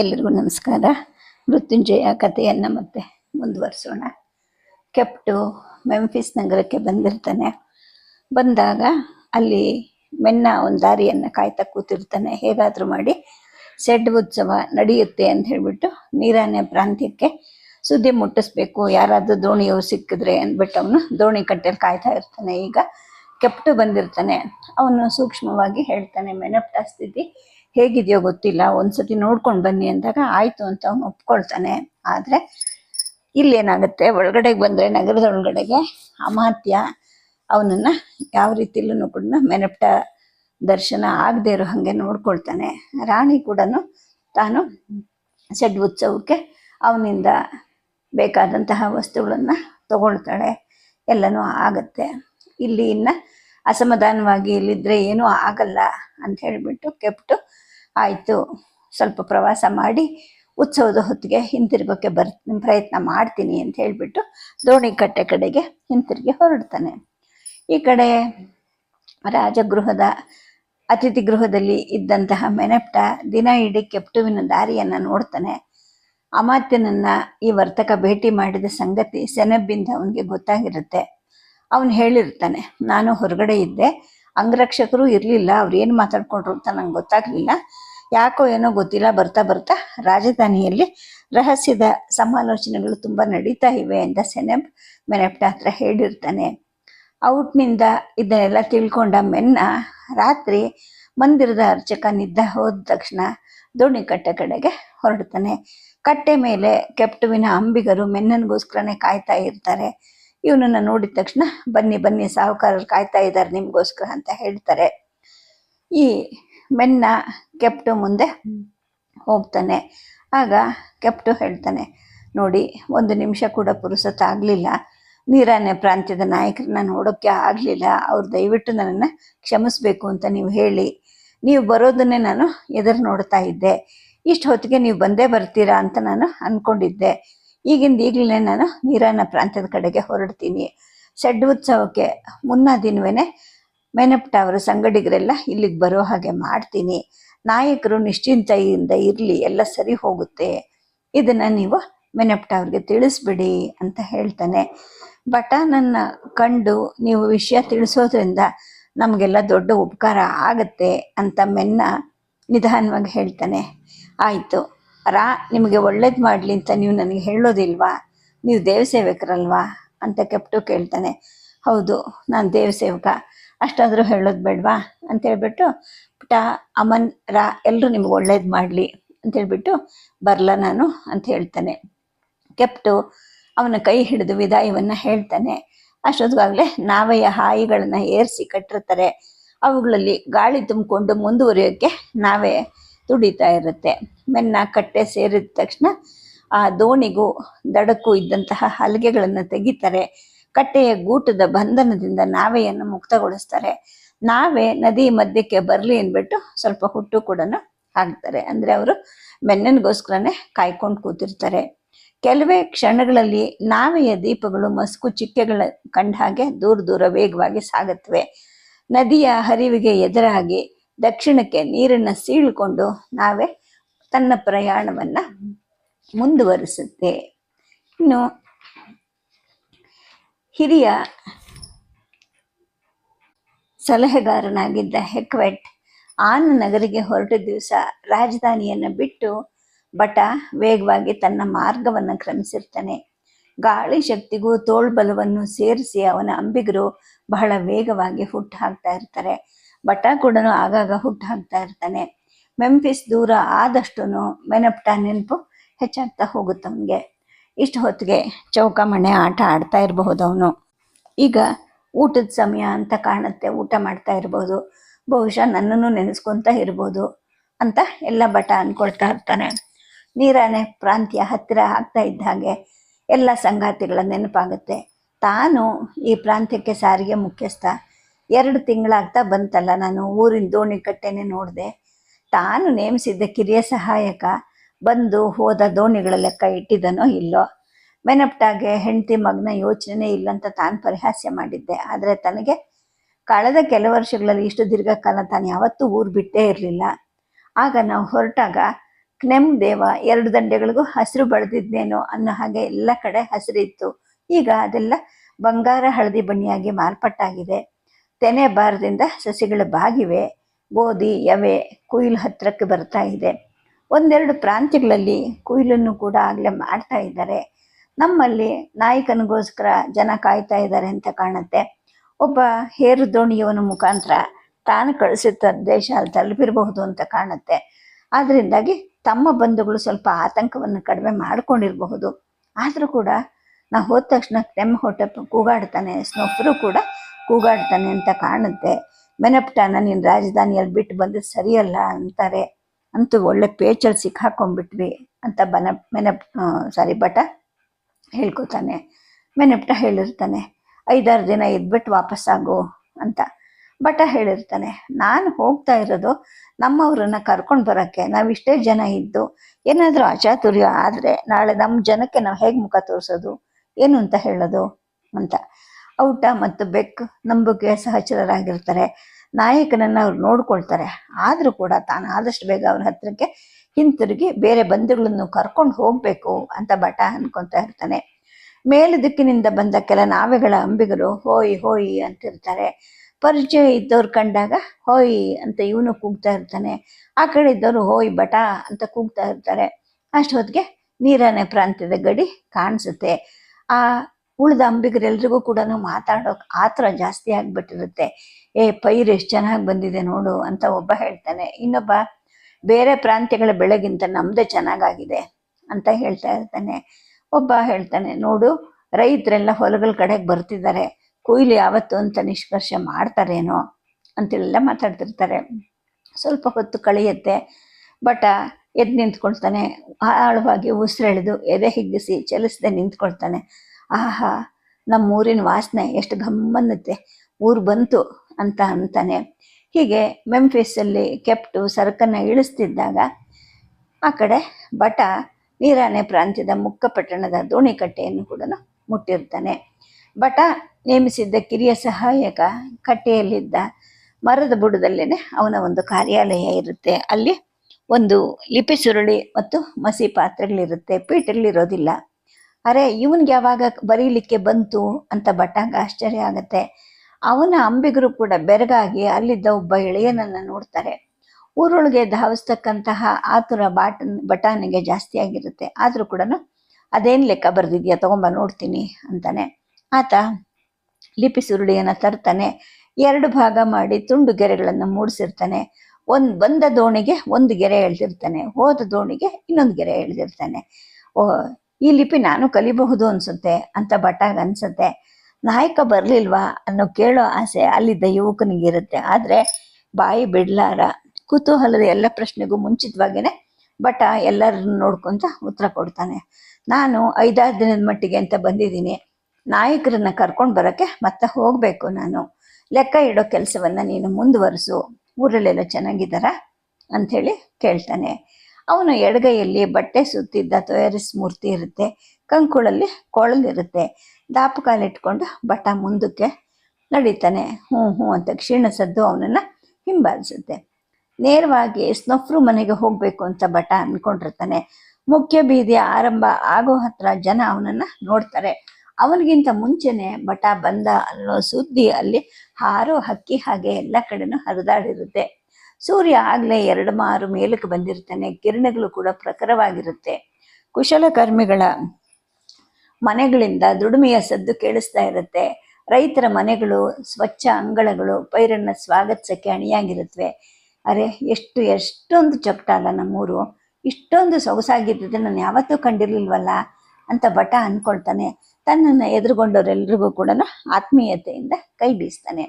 ಎಲ್ರಿಗೂ ನಮಸ್ಕಾರ. ಮೃತ್ಯುಂಜಯ ಕಥೆಯನ್ನು ಮತ್ತೆ ಮುಂದುವರಿಸೋಣ. ಕೆಪ್ಟು ಮೆಂಫಿಸ್ ನಗರಕ್ಕೆ ಬಂದಿರ್ತಾನೆ. ಬಂದಾಗ ಅಲ್ಲಿ ಮೆನ್ನ ಒಂದು ದಾರಿಯನ್ನು ಕಾಯ್ತಾ ಕೂತಿರ್ತಾನೆ. ಹೇಗಾದರೂ ಮಾಡಿ ಸೆಡ್ ಉತ್ಸವ ನಡೆಯುತ್ತೆ ಅಂತ ಹೇಳಿಬಿಟ್ಟು ನೀರಾನೆ ಪ್ರಾಂತ್ಯಕ್ಕೆ ಸುದ್ದಿ ಮುಟ್ಟಿಸ್ಬೇಕು. ಯಾರಾದರೂ ದೋಣಿಯವರು ಸಿಕ್ಕಿದ್ರೆ ಅಂದ್ಬಿಟ್ಟು ಅವನು ದೋಣಿ ಕಟ್ಟೆಯಲ್ಲಿ ಕಾಯ್ತಾ ಇರ್ತಾನೆ. ಈಗ ಕೆಪ್ಟು ಬಂದಿರ್ತಾನೆ. ಅವನು ಸೂಕ್ಷ್ಮವಾಗಿ ಹೇಳ್ತಾನೆ ಮೆನಪ್ಟ ಸ್ಥಿತಿ ಹೇಗಿದೆಯೋ ಗೊತ್ತಿಲ್ಲ. ಒಂದ್ಸತಿ ನೋಡ್ಕೊಂಡು ಬನ್ನಿ ಅಂದಾಗ ಆಯ್ತು ಅಂತ ಅವನು ಒಪ್ಕೊಳ್ತಾನೆ. ಆದರೆ ಇಲ್ಲೇನಾಗುತ್ತೆ? ಒಳಗಡೆಗೆ ಬಂದರೆ ನಗರದ ಒಳಗಡೆಗೆ ಅಮಾತ್ಯ ಅವನನ್ನು ಯಾವ ರೀತಿಲೂ ಕೂಡ ಮೆನಪ್ಟ ದರ್ಶನ ಆಗದೆ ಇರೋ ಹಾಗೆ ನೋಡ್ಕೊಳ್ತಾನೆ. ರಾಣಿ ಕೂಡ ತಾನು ಷಡ್ ಉತ್ಸವಕ್ಕೆ ಅವನಿಂದ ಬೇಕಾದಂತಹ ವಸ್ತುಗಳನ್ನು ತಗೊಳ್ತಾಳೆ. ಎಲ್ಲನೂ ಆಗತ್ತೆ. ಇಲ್ಲಿ ಇನ್ನು ಅಸಮಾಧಾನವಾಗಿ ಇಲ್ಲಿದ್ದರೆ ಏನೂ ಆಗಲ್ಲ ಅಂತ ಹೇಳಿಬಿಟ್ಟು ಕೆಪ್ಟು ಆಯಿತು. ಸ್ವಲ್ಪ ಪ್ರವಾಸ ಮಾಡಿ ಉತ್ಸವದ ಹೊತ್ತಿಗೆ ಹಿಂತಿರುಗೋಕ್ಕೆ ಬರ್, ಪ್ರಯತ್ನ ಮಾಡ್ತೀನಿ ಅಂತ ಹೇಳಿಬಿಟ್ಟು ದೋಣಿ ಕಟ್ಟೆ ಕಡೆಗೆ ಹಿಂತಿರುಗಿ ಹೊರಡ್ತಾನೆ. ಈ ಕಡೆ ರಾಜಗೃಹದ ಅತಿಥಿ ಗೃಹದಲ್ಲಿ ಇದ್ದಂತಹ ಮೆನಪ್ಟ ದಿನ ಇಡೀ ಕೆಪ್ಟುವಿನ ದಾರಿಯನ್ನು ನೋಡ್ತಾನೆ. ಅಮಾತ್ಯನನ್ನ ಈ ವರ್ತಕ ಭೇಟಿ ಮಾಡಿದ ಸಂಗತಿ ಸೆನಬ್ಬಿಂದ ಅವನಿಗೆ ಗೊತ್ತಾಗಿರುತ್ತೆ. ಅವನು ಹೇಳಿರ್ತಾನೆ, ನಾನು ಹೊರಗಡೆ ಇದ್ದೆ, ಅಂಗರಕ್ಷಕರು ಇರಲಿಲ್ಲ, ಅವ್ರು ಏನು ಮಾತಾಡ್ಕೊಂಡ್ರು ಅಂತ ನಂಗೆ ಗೊತ್ತಾಗ್ಲಿಲ್ಲ. ಯಾಕೋ ಏನೋ ಗೊತ್ತಿಲ್ಲ, ಬರ್ತಾ ಬರ್ತಾ ರಾಜಧಾನಿಯಲ್ಲಿ ರಹಸ್ಯದ ಸಮಾಲೋಚನೆಗಳು ತುಂಬ ನಡೀತಾ ಇವೆ ಅಂತ ಸೆನೆಬ್ ಮೆನೆಪ್ಟ ಹತ್ರ ಹೇಳಿರ್ತಾನೆ. ಔಟ್ನಿಂದ ಇದನ್ನೆಲ್ಲ ತಿಳ್ಕೊಂಡ ಮೆನ್ನ ರಾತ್ರಿ ಮಂದಿರದ ಅರ್ಚಕ ನಿದ್ದ ಹೋದ ತಕ್ಷಣ ದೋಣಿ ಕಟ್ಟೆ ಕಡೆಗೆ ಹೊರಡ್ತಾನೆ. ಕಟ್ಟೆ ಮೇಲೆ ಕೆಪ್ಟುವಿನ ಅಂಬಿಗರು ಮೆನ್ನನಿಗೋಸ್ಕರನೇ ಕಾಯ್ತಾ ಇರ್ತಾರೆ. ಇವನನ್ನ ನೋಡಿದ ತಕ್ಷಣ, ಬನ್ನಿ ಬನ್ನಿ, ಸಾಹುಕಾರರು ಕಾಯ್ತಾ ಇದ್ದಾರೆ ನಿಮಗೋಸ್ಕರ ಅಂತ ಹೇಳ್ತಾರೆ. ಈ ಮೆನ್ನ ಕೆಪ್ಟು ಮುಂದೆ ಹೋಗ್ತಾನೆ. ಆಗ ಕೆಪ್ಟು ಹೇಳ್ತಾನೆ ನೋಡಿ ಒಂದು ನಿಮಿಷ ಕೂಡ ಪುರುಸತ್ ಆಗಲಿಲ್ಲ. ನೀರಾನೆ ಪ್ರಾಂತ್ಯದ ನಾಯಕರನ್ನ ನೋಡೋಕ್ಕೆ ಆಗಲಿಲ್ಲ. ಅವ್ರು ದಯವಿಟ್ಟು ನನ್ನನ್ನು ಕ್ಷಮಿಸ್ಬೇಕು ಅಂತ ನೀವು ಹೇಳಿ. ನೀವು ಬರೋದನ್ನೇ ನಾನು ಎದುರು ನೋಡ್ತಾ ಇದ್ದೆ. ಇಷ್ಟು ಹೊತ್ತಿಗೆ ನೀವು ಬಂದೇ ಬರ್ತೀರಾ ಅಂತ ನಾನು ಅಂದ್ಕೊಂಡಿದ್ದೆ ಈಗಿಂದ ಈಗಲೇ ನಾನು ನೀರಾನ ಪ್ರಾಂತ್ಯದ ಕಡೆಗೆ ಹೊರಡ್ತೀನಿ. ಷಡ್ ಉತ್ಸವಕ್ಕೆ ಮುನ್ನ ದಿನವೇ ಮೆನಪ್ಟ ಅವರ ಸಂಗಡಿಗರೆಲ್ಲ ಇಲ್ಲಿಗೆ ಬರೋ ಹಾಗೆ ಮಾಡ್ತೀನಿ. ನಾಯಕರು ನಿಶ್ಚಿಂತೆಯಿಂದ ಇರಲಿ, ಎಲ್ಲ ಸರಿ ಹೋಗುತ್ತೆ. ಇದನ್ನು ನೀವು ಮೆನಪ್ಟ ಅವ್ರಿಗೆ ತಿಳಿಸ್ಬಿಡಿ ಅಂತ ಹೇಳ್ತಾನೆ. ಬಟಾನನ್ನ ಕಂಡು ನೀವು ವಿಷಯ ತಿಳಿಸೋದ್ರಿಂದ ನಮಗೆಲ್ಲ ದೊಡ್ಡ ಉಪಕಾರ ಆಗತ್ತೆ ಅಂತ ಮೆನ್ನ ನಿಧಾನವಾಗಿ ಹೇಳ್ತಾನೆ. ಆಯಿತು. ರಾ, ನಿಮಗೆ ಒಳ್ಳೇದು ಮಾಡಲಿ ಅಂತ ನೀವು ನನಗೆ ಹೇಳೋದಿಲ್ವಾ? ನೀವು ದೇವಸೇವಕರಲ್ವಾ? ಅಂತ ಕೆಪ್ಟು ಕೇಳ್ತಾನೆ. ಹೌದು, ನಾನು ದೇವಸೇವಕ. ಅಷ್ಟಾದರೂ ಹೇಳೋದು ಬೇಡವಾ? ಅಂತ ಹೇಳ್ಬಿಟ್ಟು ಪುಟ ಅಮನ್ ರಾ ಎಲ್ಲರೂ ನಿಮ್ಗೆ ಒಳ್ಳೇದು ಮಾಡಲಿ ಅಂತ ಹೇಳ್ಬಿಟ್ಟು ಬರಲ್ಲ ನಾನು ಅಂತ ಹೇಳ್ತಾನೆ. ಕೆಪ್ಟು ಅವನ ಕೈ ಹಿಡಿದು ವಿದಾಯವನ್ನು ಹೇಳ್ತಾನೆ. ಅಷ್ಟೊತ್ತಿಗಾಗಲೇ ನಾವೆಯ ಹಾಯಿಗಳನ್ನು ಏರಿಸಿ ಕಟ್ಟಿರ್ತಾರೆ. ಅವುಗಳಲ್ಲಿ ಗಾಳಿ ತುಂಬಿಕೊಂಡು ಮುಂದುವರಿಯೋಕ್ಕೆ ನಾವೇ ತುಡಿತಾ ಇರುತ್ತೆ. ಮೆನ್ನ ಕಟ್ಟೆ ಸೇರಿದ ತಕ್ಷಣ ಆ ದೋಣಿಗೂ ದಡಕ್ಕೂ ಇದ್ದಂತಹ ಹಲಗೆಗಳನ್ನು ತೆಗಿತಾರೆ. ಕಟ್ಟೆಯ ಗೂಟದ ಬಂಧನದಿಂದ ನಾವೆಯನ್ನು ಮುಕ್ತಗೊಳಿಸ್ತಾರೆ. ನಾವೇ ನದಿ ಮಧ್ಯಕ್ಕೆ ಬರಲಿ ಅಂದ್ಬಿಟ್ಟು ಸ್ವಲ್ಪ ಹುಟ್ಟು ಕೂಡ ಹಾಕ್ತಾರೆ. ಅಂದರೆ ಅವರು ಮೆನ್ನನಿಗೋಸ್ಕರನೇ ಕಾಯ್ಕೊಂಡು ಕೂತಿರ್ತಾರೆ. ಕೆಲವೇ ಕ್ಷಣಗಳಲ್ಲಿ ನಾವೆಯ ದೀಪಗಳು ಮಸ್ಕು ಚಿಕ್ಕೆಗಳ ಕಂಡ ಹಾಗೆ ದೂರ ದೂರ ವೇಗವಾಗಿ ಸಾಗುತ್ತವೆ. ನದಿಯ ಹರಿವಿಗೆ ಎದುರಾಗಿ ದಕ್ಷಿಣಕ್ಕೆ ನೀರನ್ನು ಸೀಳ್ಕೊಂಡು ನಾವೇ ತನ್ನ ಪ್ರಯಾಣವನ್ನ ಮುಂದುವರಿಸುತ್ತೆ. ಇನ್ನು ಹಿರಿಯ ಸಲಹೆಗಾರನಾಗಿದ್ದ ಹೆಕ್ವೆಟ್ ಆನ್ ನಗರಿಗೆ ಹೊರಟ ದಿವಸ ರಾಜಧಾನಿಯನ್ನು ಬಿಟ್ಟು ಬಟ ವೇಗವಾಗಿ ತನ್ನ ಮಾರ್ಗವನ್ನು ಕ್ರಮಿಸಿರ್ತಾನೆ. ಗಾಳಿ ಶಕ್ತಿಗೂ ತೋಳ್ಬಲವನ್ನು ಸೇರಿಸಿ ಅವನ ಅಂಬಿಗರು ಬಹಳ ವೇಗವಾಗಿ ಹುಟ್ಟು ಹಾಕ್ತಾ ಇರ್ತಾರೆ. ಬಟ ಕೂಡ ಆಗಾಗ ಹುಟ್ಟು ಹಾಕ್ತಾ ಇರ್ತಾನೆ. ಮೆಂಫಿಸ್ ದೂರ ಆದಷ್ಟು ಮೆನಪ್ಟ ನೆನಪು ಹೆಚ್ಚಾಗ್ತಾ ಹೋಗುತ್ತೆ ಅವನಿಗೆ ಇಷ್ಟು ಹೊತ್ತಿಗೆ ಚೌಕಾಮಣೆ ಆಟ ಆಡ್ತಾ ಇರಬಹುದು ಅವನು. ಈಗ ಊಟದ ಸಮಯ ಅಂತ ಕಾಣುತ್ತೆ, ಊಟ ಮಾಡ್ತಾ ಇರ್ಬೋದು, ಬಹುಶಃ ನನ್ನನ್ನು ನೆನೆಸ್ಕೊತಾ ಇರ್ಬೋದು ಅಂತ ಎಲ್ಲ ಬಟ ಅಂದ್ಕೊಳ್ತಾ ಇರ್ತಾನೆ. ನೀರಾನೆ ಪ್ರಾಂತ್ಯ ಹತ್ತಿರ ಆಗ್ತಾ ಇದ್ದ ಹಾಗೆ ಎಲ್ಲ ಸಂಗಾತಿಗಳ ನೆನಪಾಗುತ್ತೆ. ತಾನು ಈ ಪ್ರಾಂತ್ಯಕ್ಕೆ ಸಾರಿಗೆ ಮುಖ್ಯಸ್ಥ. ಎರಡು ತಿಂಗಳಾಗ್ತಾ ಬಂತಲ್ಲ, ನಾನು ಊರಿನ ದೋಣಿ ಕಟ್ಟೆನೆ ನೋಡಿದೆ. ತಾನು ನೇಮಿಸಿದ್ದ ಕಿರಿಯ ಸಹಾಯಕ. ಬಂದು ಹೋದ ದೋಣಿಗಳ ಲೆಕ್ಕ ಇಟ್ಟಿದ್ದನೋ ಇಲ್ಲೋ. ಮೆನಪ್ಟಾಗೆ ಹೆಂಡತಿ ಮಗನ ಯೋಚನೆ ಇಲ್ಲ ಅಂತ ತಾನು ಪರಿಹಾಸ್ಯ ಮಾಡಿದ್ದೆ. ಆದರೆ ತನಗೆ ಕಳೆದ ಕೆಲ ವರ್ಷಗಳಲ್ಲಿ ಇಷ್ಟು ದೀರ್ಘಕಾಲ ತಾನು ಯಾವತ್ತೂ ಊರು ಬಿಟ್ಟೇ ಇರಲಿಲ್ಲ. ಆಗ ನಾವು ಹೊರಟಾಗ ಕ್ನೆಮ್ ದೇವ, ಎರಡು ದಂಡೆಗಳಿಗೂ ಹಸಿರು ಬೆಳೆದಿದ್ನೇನೋ ಅನ್ನೋ ಹಾಗೆ ಎಲ್ಲ ಕಡೆ ಹಸಿರಿತ್ತು. ಈಗ ಅದೆಲ್ಲ ಬಂಗಾರ ಹಳದಿ ಬಣ್ಣಿಯಾಗಿ ಮಾರ್ಪಟ್ಟಾಗಿದೆ. ತೆನೆ ಬಾರದಿಂದ ಸಸಿಗಳು ಬಾಗಿವೆ. ಗೋಧಿ, ಯವೆ, ಕುಯಿಲು ಹತ್ತಿರಕ್ಕೆ ಬರ್ತಾ ಇದೆ. ಒಂದೆರಡು ಪ್ರಾಂತ್ಯಗಳಲ್ಲಿ ಕುಯಿಲನ್ನು ಕೂಡ ಆಗಲೇ ಮಾಡ್ತಾ ಇದ್ದಾರೆ. ನಮ್ಮಲ್ಲಿ ನಾಯಕನಿಗೋಸ್ಕರ ಜನ ಕಾಯ್ತಾ ಇದ್ದಾರೆ ಅಂತ ಕಾಣುತ್ತೆ. ಒಬ್ಬ ಹೇರು ದೋಣಿಯವನ ಮುಖಾಂತರ ತಾನು ಕಳಿಸಿದ ದೇಶ ಅಲ್ಲಿ ತಲುಪಿರಬಹುದು ಅಂತ ಕಾಣುತ್ತೆ. ಆದ್ದರಿಂದಾಗಿ ತಮ್ಮ ಬಂಧುಗಳು ಸ್ವಲ್ಪ ಆತಂಕವನ್ನು ಕಡಿಮೆ ಮಾಡ್ಕೊಂಡಿರಬಹುದು. ಆದರೂ ಕೂಡ ನಾ ಹೋದ ತಕ್ಷಣ ಕೆಮ್ಮ ಹೊಟ್ಟೆ ಕೂಗಾಡ್ತಾನೆ, ಸ್ನೊಫರು ಕೂಡ ಕೂಗಾಡ್ತಾನೆ ಅಂತ ಕಾಣುತ್ತೆ. ಮೆನಪ್ಟಾನ ನೀನು ರಾಜಧಾನಿಯಲ್ಲಿ ಬಿಟ್ಟು ಬಂದಿದ್ದು ಸರಿಯಲ್ಲ ಅಂತಾರೆ. ಅಂತೂ ಒಳ್ಳೆ ಪೇಚಲ್ಲಿ ಸಿಕ್ಕಾಕೊಂಡ್ಬಿಟ್ವಿ ಅಂತ ಬನ ಮೆನಪ್ ಸಾರಿ ಬಟ ಹೇಳ್ಕೊತಾನೆ. ಮೆನಪ್ಟ ಹೇಳಿರ್ತಾನೆ, ಐದಾರು ದಿನ ಇದ್ಬಿಟ್ಟು ವಾಪಸ್ಸಾಗು ಅಂತ. ಬಟ ಹೇಳಿರ್ತಾನೆ, ನಾನು ಹೋಗ್ತಾ ಇರೋದು ನಮ್ಮವ್ರನ್ನ ಕರ್ಕೊಂಡು ಬರೋಕ್ಕೆ. ನಾವು ಇಷ್ಟೇ ಜನ ಇದ್ದು, ಏನಾದರೂ ಅಚಾತುರ್ಯ ಆದರೆ ನಾಳೆ ನಮ್ಮ ಜನಕ್ಕೆ ನಾವು ಹೇಗೆ ಮುಖ ತೋರಿಸೋದು? ಏನು ಅಂತ ಹೇಳೋದು? ಅಂತ. ಔಟ ಮತ್ತು ಬೆಕ್ ನಂಬಿಕೆ ಸಹಚರರಾಗಿರ್ತಾರೆ. ನಾಯಕನನ್ನು ಅವ್ರು ನೋಡ್ಕೊಳ್ತಾರೆ. ಆದರೂ ಕೂಡ ತಾನು ಆದಷ್ಟು ಬೇಗ ಅವ್ರ ಹತ್ರಕ್ಕೆ ಹಿಂತಿರುಗಿ ಬೇರೆ ಬಂಧುಗಳನ್ನು ಕರ್ಕೊಂಡು ಹೋಗಬೇಕು ಅಂತ ಬಟ ಅನ್ಕೊಂತ ಇರ್ತಾನೆ. ಮೇಲು ದಿಕ್ಕಿನಿಂದ ಬಂದ ಕೆಲ ನಾವೆಗಳ ಅಂಬಿಗರು ಹೋಯ್ ಹೋಯ್ ಅಂತಿರ್ತಾರೆ. ಪರಿಚಯ ಇದ್ದವ್ರು ಕಂಡಾಗ ಹೋಯ್ ಅಂತ ಇವನು ಕೂಗ್ತಾ ಇರ್ತಾನೆ. ಆ ಕಡೆ ಇದ್ದವರು ಹೋಯ್ ಬಟ ಅಂತ ಕೂಗ್ತಾ ಇರ್ತಾರೆ. ಅಷ್ಟೊತ್ತಿಗೆ ನೀರನೆ ಪ್ರಾಂತ್ಯದ ಗಡಿ ಕಾಣಿಸುತ್ತೆ. ಆ ಉಳಿದ ಅಂಬಿಗರೆಲ್ರಿಗೂ ಕೂಡ ಮಾತಾಡೋಕೆ ಆತರ ಜಾಸ್ತಿ ಆಗ್ಬಿಟ್ಟಿರುತ್ತೆ. ಏ, ಪೈರ್ ಎಷ್ಟು ಚೆನ್ನಾಗಿ ಬಂದಿದೆ ನೋಡು ಅಂತ ಒಬ್ಬ ಹೇಳ್ತಾನೆ. ಇನ್ನೊಬ್ಬ, ಬೇರೆ ಪ್ರಾಂತ್ಯಗಳ ಬೆಳೆಗಿಂತ ನಮ್ದೇ ಚೆನ್ನಾಗಾಗಿದೆ ಅಂತ ಹೇಳ್ತಾ ಇರ್ತಾನೆ. ಒಬ್ಬ ಹೇಳ್ತಾನೆ, ನೋಡು, ರೈತರೆಲ್ಲ ಹೊಲಗಳ ಕಡೆಗೆ ಬರ್ತಿದ್ದಾರೆ ಕೊಯ್ಲು ಯಾವತ್ತು ಅಂತ ನಿಷ್ಕರ್ಷ ಮಾಡ್ತಾರೇನೋ ಅಂತೆಲ್ಲ ಮಾತಾಡ್ತಿರ್ತಾರೆ. ಸ್ವಲ್ಪ ಹೊತ್ತು ಕಳೆಯುತ್ತೆ. ಬಟ್ ಎದ್ದು ನಿಂತ್ಕೊಳ್ತಾನೆ. ಆಳವಾಗಿ ಉಸಿರೆಳೆದು ಎದೆ ಹಿಗ್ಗಿಸಿ ಚಲಿಸದೆ ನಿಂತ್ಕೊಳ್ತಾನೆ. ಆಹಾ, ನಮ್ಮೂರಿನ ವಾಸನೆ ಎಷ್ಟು ಗಮ್ಮನ್ನುತ್ತೆ ಊರು ಬಂತು ಅಂತ ಅಂತಾನೆ. ಹೀಗೆ ಮೆಂಫಿಸಲ್ಲಿ ಕೆಪ್ಟು ಸರಕನ್ನು ಇಳಿಸ್ತಿದ್ದಾಗ ಆ ಕಡೆ ಬಟ ನೀರಾನೆ ಪ್ರಾಂತ್ಯದ ಮುಕ್ಕಪಟ್ಟಣದ ದೋಣಿಕಟ್ಟೆಯನ್ನು ಕೂಡ ಮುಟ್ಟಿರ್ತಾನೆ. ಬಟ ನೇಮಿಸಿದ್ದ ಕಿರಿಯ ಸಹಾಯಕ ಕಟ್ಟೆಯಲ್ಲಿದ್ದ ಮರದ ಬುಡದಲ್ಲೇ ಅವನ ಒಂದು ಕಾರ್ಯಾಲಯ ಇರುತ್ತೆ. ಅಲ್ಲಿ ಒಂದು ಲಿಪಿ ಸುರುಳಿ ಮತ್ತು ಮಸಿ ಪಾತ್ರೆಗಳಿರುತ್ತೆ. ಪೀಠಗಳಿರೋದಿಲ್ಲ ಅರೆ, ಇವನ್ಗೆ ಯಾವಾಗ ಬರೀಲಿಕ್ಕೆ ಬಂತು ಅಂತ ಬಟಾಂಗ ಆಶ್ಚರ್ಯ ಆಗುತ್ತೆ. ಅವನ ಅಂಬಿಗರು ಕೂಡ ಬೆರಗಾಗಿ ಅಲ್ಲಿದ್ದ ಒಬ್ಬ ಎಳೆಯನನ್ನ ನೋಡ್ತಾರೆ. ಊರೊಳಗೆ ಧಾವಿಸ್ತಕ್ಕಂತಹ ಆತುರ ಬಾಟ ಬಟಾನಿಗೆ ಜಾಸ್ತಿ ಆಗಿರುತ್ತೆ. ಆದರೂ ಕೂಡ ಅದೇನು ಲೆಕ್ಕ ಬರ್ದಿದ್ಯಾ ತಗೊಂಬ ನೋಡ್ತೀನಿ ಅಂತಾನೆ. ಆತ ಲಿಪಿ ಸುರುಳಿಯನ್ನು ತರ್ತಾನೆ. ಎರಡು ಭಾಗ ಮಾಡಿ ತುಂಡು ಗೆರೆಗಳನ್ನು ಮೂಡಿಸಿರ್ತಾನೆ. ಒಂದು ಬಂದ ದೋಣಿಗೆ ಒಂದು ಗೆರೆ ಎಳ್ದಿರ್ತಾನೆ. ಹೋದ ದೋಣಿಗೆ ಇನ್ನೊಂದು ಗೆರೆ ಎಳ್ದಿರ್ತಾನೆ. ಓ ಈ ಲಿಪಿ ನಾನು ಕಲಿಬಹುದು ಅನ್ಸುತ್ತೆ, ಅಂತ ಬಟ್ಟಾಗ ಅನ್ಸುತ್ತೆ. ನಾಯಕ ಬರ್ಲಿಲ್ವಾ ಅನ್ನೋ ಕೇಳೋ ಆಸೆ ಅಲ್ಲಿದ್ದ ಯುವಕನಿಗಿರುತ್ತೆ. ಆದ್ರೆ ಬಾಯಿ ಬಿಡ್ಲಾರ, ಕುತೂಹಲದ ಎಲ್ಲ ಪ್ರಶ್ನೆಗೂ ಮುಂಚಿತವಾಗಿನೇ ಬಟ ಎಲ್ಲರನ್ನು ನೋಡ್ಕೊಂತ ಉತ್ತರ ಕೊಡ್ತಾನೆ. ನಾನು ಐದಾರು ದಿನದ ಮಟ್ಟಿಗೆ ಅಂತ ಬಂದಿದ್ದೀನಿ. ನಾಯಕರನ್ನ ಕರ್ಕೊಂಡು ಬರೋಕ್ಕೆ ಮತ್ತೆ ಹೋಗಬೇಕು ನಾನು. ಲೆಕ್ಕ ಇಡೋ ಕೆಲಸವನ್ನ ನೀನು ಮುಂದುವರಿಸು. ಊರಲ್ಲೆಲ್ಲ ಚೆನ್ನಾಗಿದ್ದಾರಾ? ಅಂಥೇಳಿ ಕೇಳ್ತಾನೆ. ಅವನು ಎಡಗೈಯಲ್ಲಿ ಬಟ್ಟೆ ಸುತ್ತಿದ್ದ ತೊಯರಿಸ್ ಮೂರ್ತಿ ಇರುತ್ತೆ, ಕಂಕುಳಲ್ಲಿ ಕೊಳಲಿರುತ್ತೆ ದಾಪು ಕಾಲಿಟ್ಕೊಂಡು ಬಟ ಮುಂದಕ್ಕೆ ನಡೀತಾನೆ. ಹ್ಞೂ ಹ್ಞೂ ಅಂತ ಕ್ಷೀಣ ಸದ್ದು ಅವನನ್ನು ಹಿಂಬಾಲಿಸುತ್ತೆ. ನೇರವಾಗಿ ಸ್ನೊಫ್ರು ಮನೆಗೆ ಹೋಗಬೇಕು ಅಂತ ಬಟ ಅಂದ್ಕೊಂಡಿರ್ತಾನೆ ಮುಖ್ಯ ಬೀದಿಯ ಆರಂಭ ಆಗೋ ಹತ್ರ ಜನ ಅವನನ್ನು ನೋಡ್ತಾರೆ. ಅವನಿಗಿಂತ ಮುಂಚೆನೆ ಬಟ ಬಂದ ಅನ್ನೋ ಸುದ್ದಿ ಅಲ್ಲಿ ಹಾರೋ ಹಕ್ಕಿ ಹಾಗೆ ಎಲ್ಲ ಕಡೆನೂ ಹರಿದಾಡಿರುತ್ತೆ. ಸೂರ್ಯ ಆಗಲೇ ಎರಡು ಮಾರು ಮೇಲಕ್ಕೆ ಬಂದಿರ್ತಾನೆ, ಕಿರಣಗಳು ಕೂಡ ಪ್ರಖರವಾಗಿರುತ್ತೆ. ಕುಶಲಕರ್ಮಿಗಳ ಮನೆಗಳಿಂದ ದುಡಿಮೆಯ ಸದ್ದು ಕೇಳಿಸ್ತಾ ಇರುತ್ತೆ. ರೈತರ ಮನೆಗಳು, ಸ್ವಚ್ಛ ಅಂಗಳಗಳು, ಪೈರನ್ನ ಸ್ವಾಗತಿಸಕ್ಕೆ ಅಣಿಯಾಗಿರುತ್ತವೆ ಅರೆ, ಎಷ್ಟು, ಎಷ್ಟೊಂದು ಚೊಕ್ಟಾಲ ನಮ್ಮೂರು. ಇಷ್ಟೊಂದು ಸೊಗಸಾಗಿದ್ದದ್ದು ನಾನು ಯಾವತ್ತೂ ಕಂಡಿರ್ಲಿಲ್ವಲ್ಲ ಅಂತ ಬಟ ಅನ್ಕೊಳ್ತಾನೆ ತನ್ನನ್ನು ಎದುರುಗೊಂಡವರೆಲ್ರಿಗೂ ಕೂಡ ಆತ್ಮೀಯತೆಯಿಂದ ಕೈ ಬೀಸ್ತಾನೆ.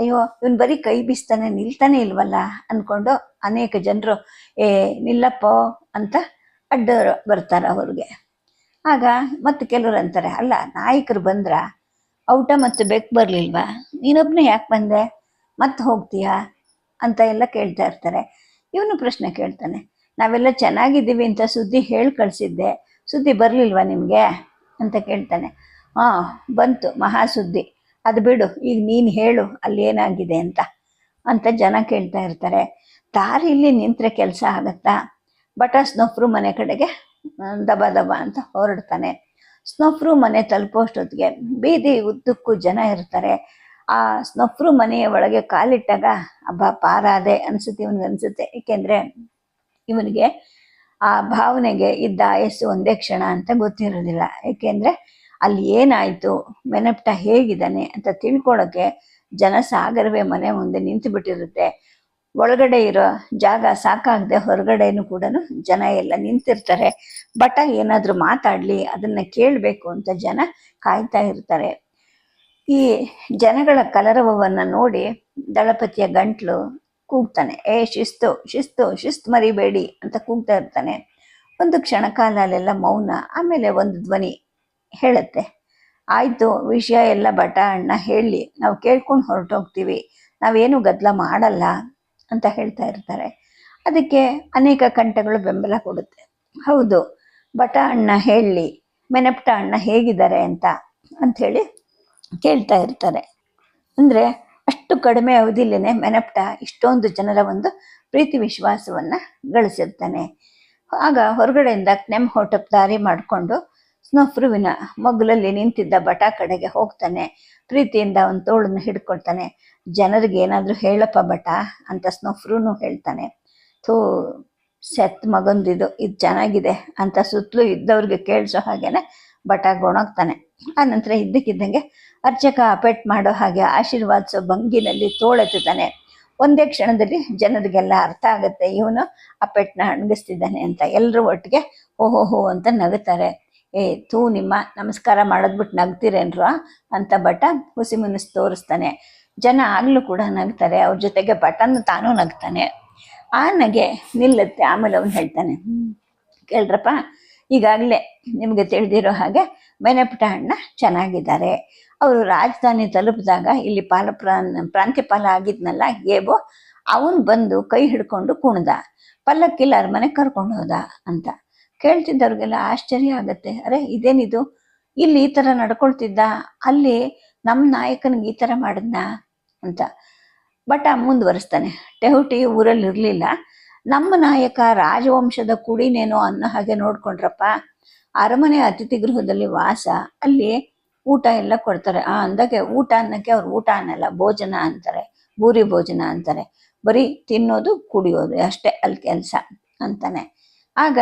ಅಯ್ಯೋ, ಇವನು ಬರೀ ಕೈ ಬೀಸ್ತಾನೆ, ನಿಲ್ತಾನೆ ಇಲ್ವಲ್ಲ ಅಂದ್ಕೊಂಡು ಅನೇಕ ಜನರು, ಏ, ನಿಲ್ಲಪ್ಪ ಅಂತ ಅಡ್ಡ ಬರ್ತಾರೆ ಅವ್ರಿಗೆ. ಆಗ ಮತ್ತೆ ಕೆಲವ್ರು ಅಂತಾರೆ, ಅಲ್ಲ, ನಾಯಕರು ಬಂದ್ರ ಔಟ ಮತ್ತು ಬೆಕ್ ಬರಲಿಲ್ವಾ? ನೀನೊಬ್ನೇ ಯಾಕೆ ಬಂದೆ? ಮತ್ತೆ ಹೋಗ್ತೀಯಾ? ಅಂತ ಎಲ್ಲ ಕೇಳ್ತಾ ಇರ್ತಾರೆ. ಇವನು ಪ್ರಶ್ನೆ ಕೇಳ್ತಾನೆ, ನಾವೆಲ್ಲ ಚೆನ್ನಾಗಿದ್ದೀವಿ ಅಂತ ಸುದ್ದಿ ಹೇಳಿ ಕಳಿಸಿದ್ದೆ. ಸುದ್ದಿ ಬರಲಿಲ್ವಾ ನಿಮಗೆ? ಅಂತ ಕೇಳ್ತಾನೆ, ಹಾಂ, ಬಂತು ಮಹಾ ಸುದ್ದಿ ಅದು ಬಿಡು, ಈಗ ನೀನು ಹೇಳು ಅಲ್ಲಿ ಏನಾಗಿದೆ ಅಂತ. ಅಂತ ಜನ ಕೇಳ್ತಾ ಇರ್ತಾರೆ. ದಾರಿಲಿ ನಿಂತರೆ ಕೆಲಸ ಆಗತ್ತಾ? ಬಟ ಸ್ನೊಫ್ರು ಮನೆ ಕಡೆಗೆ ದಬ ದಬ ಅಂತ ಹೊರಡ್ತಾನೆ. ಸ್ನೊಫ್ರು ಮನೆ ತಲುಪೋಷ್ಟೊತ್ತಿಗೆ ಬೀದಿ ಉದ್ದಕ್ಕೂ ಜನ ಇರ್ತಾರೆ. ಆ ಸ್ನೊಫ್ರು ಮನೆಯ ಒಳಗೆ ಕಾಲಿಟ್ಟಾಗ ಹಬ್ಬ ಪಾರಾದೆ, ಅನ್ಸುತ್ತೆ ಇವನಿಗೆ, ಅನ್ಸುತ್ತೆ. ಏಕೆಂದ್ರೆ ಇವನಿಗೆ ಆ ಭಾವನೆಗೆ ಇದ್ದ ಆಯಸ್ಸು ಒಂದೇ ಕ್ಷಣ ಅಂತ ಗೊತ್ತಿರೋದಿಲ್ಲ. ಏಕೆಂದ್ರೆ ಅಲ್ಲಿ ಏನಾಯ್ತು? ಮೆನಪ್ಟ ಹೇಗಿದ್ದಾನೆ ಅಂತ ತಿಳ್ಕೊಳಕ್ಕೆ ಜನಸಾಗರವೇ ಮನೆ ಮುಂದೆ ನಿಂತು ಬಿಟ್ಟಿರುತ್ತೆ ಒಳಗಡೆ ಇರೋ ಜಾಗ ಸಾಕಾಗದೆ ಹೊರಗಡೆನೂ ಕೂಡ ಜನ ಎಲ್ಲ ನಿಂತಿರ್ತಾರೆ. ಬಟ ಏನಾದ್ರೂ ಮಾತಾಡ್ಲಿ, ಅದನ್ನ ಕೇಳಬೇಕು ಅಂತ ಜನ ಕಾಯ್ತಾ ಇರ್ತಾರೆ. ಈ ಜನಗಳ ಕಲರವವನ್ನ ನೋಡಿ ದಳಪತಿಯ ಗಂಟ್ಲು ಕೂಗ್ತಾನೆ. ಏ, ಶಿಸ್ತು ಶಿಸ್ತು ಶಿಸ್ತು ಮರಿಬೇಡಿ ಅಂತ ಕೂಗ್ತಾ ಇರ್ತಾನೆ. ಒಂದು ಕ್ಷಣಕಾಲ ಅಲ್ಲೆಲ್ಲ ಮೌನ, ಆಮೇಲೆ ಒಂದು ಧ್ವನಿ. ಹೇಳುತ್ತೆ. ಆಯಿತು, ವಿಷಯ ಎಲ್ಲ ಬಟ ಅಣ್ಣ ಹೇಳಿ. ನಾವು ಕೇಳ್ಕೊಂಡು ಹೊರಟೋಗ್ತೀವಿ. ನಾವೇನು ಗದ್ದಲ ಮಾಡಲ್ಲ, ಅಂತ ಹೇಳ್ತಾ ಇರ್ತಾರೆ. ಅದಕ್ಕೆ ಅನೇಕ ಕಂಠಗಳು ಬೆಂಬಲ ಕೊಡುತ್ತೆ. ಹೌದು ಬಟ ಅಣ್ಣ ಹೇಳಿ. ಮೆನಪ್ಟ ಅಣ್ಣ ಹೇಗಿದ್ದಾರೆ ಅಂತ ಅಂಥೇಳಿ ಕೇಳ್ತಾ ಇರ್ತಾರೆ. ಅಂದರೆ ಅಷ್ಟು ಕಡಿಮೆ ಅವಧಿಲೇನೆ ಮೆನಪ್ಟ ಇಷ್ಟೊಂದು ಜನರ ಒಂದು ಪ್ರೀತಿ ವಿಶ್ವಾಸವನ್ನು ಗಳಿಸಿರ್ತಾನೆ. ಆಗ ಹೊರಗಡೆಯಿಂದ ನೆಮ್ಮ ಹೊಟಪ್ ದಾರಿ ಮಾಡಿಕೊಂಡು ಸ್ನೋಫ್ರುವಿನ ಮಗ್ಲಲ್ಲಿ ನಿಂತಿದ್ದ ಬಟ ಕಡೆಗೆ ಹೋಗ್ತಾನೆ. ಪ್ರೀತಿಯಿಂದ ಒಂದು ತೋಳನ್ನು ಹಿಡ್ಕೊಳ್ತಾನೆ. ಜನರಿಗೆ ಏನಾದರೂ ಹೇಳಪ್ಪ ಬಟ ಅಂತ ಸ್ನಫ್ರೂನು ಹೇಳ್ತಾನೆ. ಥೂ, ಸೆತ್ ಮಗಂದಿದು, ಇದು ಚೆನ್ನಾಗಿದೆ ಅಂತ ಸುತ್ತಲೂ ಇದ್ದವ್ರಿಗೆ ಕೇಳಿಸೋ ಹಾಗೇನೆ ಬಟ ಗೊಣಗ್ತಾನೆ. ಆ ನಂತರ ಇದ್ದಕ್ಕಿದ್ದಂಗೆ ಅರ್ಚಕ ಪೆಟ್ ಮಾಡೋ ಹಾಗೆ ಆಶೀರ್ವಾದಿಸೋ ಭಂಗಿನಲ್ಲಿ ತೋಳೆತ್ತಾನೆ ಒಂದೇ ಕ್ಷಣದಲ್ಲಿ ಜನರಿಗೆಲ್ಲ ಅರ್ಥ ಆಗುತ್ತೆ. ಇವನು ಆ ಅಣಗಿಸ್ತಿದ್ದಾನೆ ಅಂತ ಎಲ್ಲರೂ ಒಟ್ಟಿಗೆ ಓಹೋಹೋ ಅಂತ ನಗುತ್ತಾರೆ. ಏ ತೂ ನಿಮ್ಮ ನಮಸ್ಕಾರ ಮಾಡೋದ್ಬಿಟ್ಟು ನಗ್ತೀರೇನ್ರ ಅಂತ ಬಟ ಹುಸಿ ಮುನಿಸ್ ತೋರಿಸ್ತಾನೆ. ಜನ ಆಗ್ಲೂ ಕೂಡ ನಗ್ತಾರೆ, ಅವ್ರ ಜೊತೆಗೆ ಬಟನ್ ತಾನೂ ನಗ್ತಾನೆ. ಆ ನಗೆ ನಿಲ್ಲುತ್ತೆ, ಆಮೇಲೆ ಅವನು ಹೇಳ್ತಾನೆ ಕೇಳ್ರಪ್ಪ, ಈಗಾಗಲೇ ನಿಮಗೆ ತಿಳಿದಿರೋ ಹಾಗೆ ಮೆನೆಪುಟ ಅಣ್ಣ ಚೆನ್ನಾಗಿದ್ದಾರೆ. ಅವರು ರಾಜಧಾನಿ ತಲುಪಿದಾಗ ಇಲ್ಲಿ ಪಾಲ ಪ್ರಾಂತ್ಯಪಾಲ ಆಗಿದ್ನಲ್ಲ ಏಬೋ ಅವನು ಬಂದು ಕೈ ಹಿಡ್ಕೊಂಡು ಕುಣ್ದ. ಪಲ್ಲಕ್ಕಿಲ್ಲ ಅರಮನೆ ಕರ್ಕೊಂಡು ಹೋದ, ಅಂತ. ಕೇಳ್ತಿದ್ದವ್ರಿಗೆಲ್ಲ ಆಶ್ಚರ್ಯ ಆಗತ್ತೆ. ಅರೆ, ಇದೇನಿದು? ಇಲ್ಲಿ ಈ ಥರ ನಡ್ಕೊಳ್ತಿದ್ದ? ಅಲ್ಲಿ ನಮ್ಮ ನಾಯಕನಿಗೆ ಈ ಥರ ಮಾಡಿದ್ನ? ಅಂತ. ಬಟ್ ಮುಂದುವರಿಸ್ತಾನೆ. ಟೆಹುಟಿ ಊರಲ್ಲಿ ಇರಲಿಲ್ಲ. ನಮ್ಮ ನಾಯಕ ರಾಜವಂಶದ ಕುಡಿನೇನೋ ಅನ್ನೋ ಹಾಗೆ ನೋಡ್ಕೊಂಡ್ರಪ್ಪ. ಅರಮನೆ ಅತಿಥಿ ಗೃಹದಲ್ಲಿ ವಾಸ. ಅಲ್ಲಿ ಊಟ ಎಲ್ಲ ಕೊಡ್ತಾರೆ. ಆ ಅಂದಾಗೆ ಊಟ ಅನ್ನಕ್ಕೆ ಅವ್ರು ಊಟ ಅನ್ನಲ್ಲ, ಭೋಜನ ಅಂತಾರೆ. ಭೂರಿ ಭೋಜನ ಅಂತಾರೆ. ಬರೀ ತಿನ್ನೋದು, ಕುಡಿಯೋದು. ಅಷ್ಟೇ, ಅಲ್ಲಿ ಕೆಲಸ ಅಂತಾನೆ. ಆಗ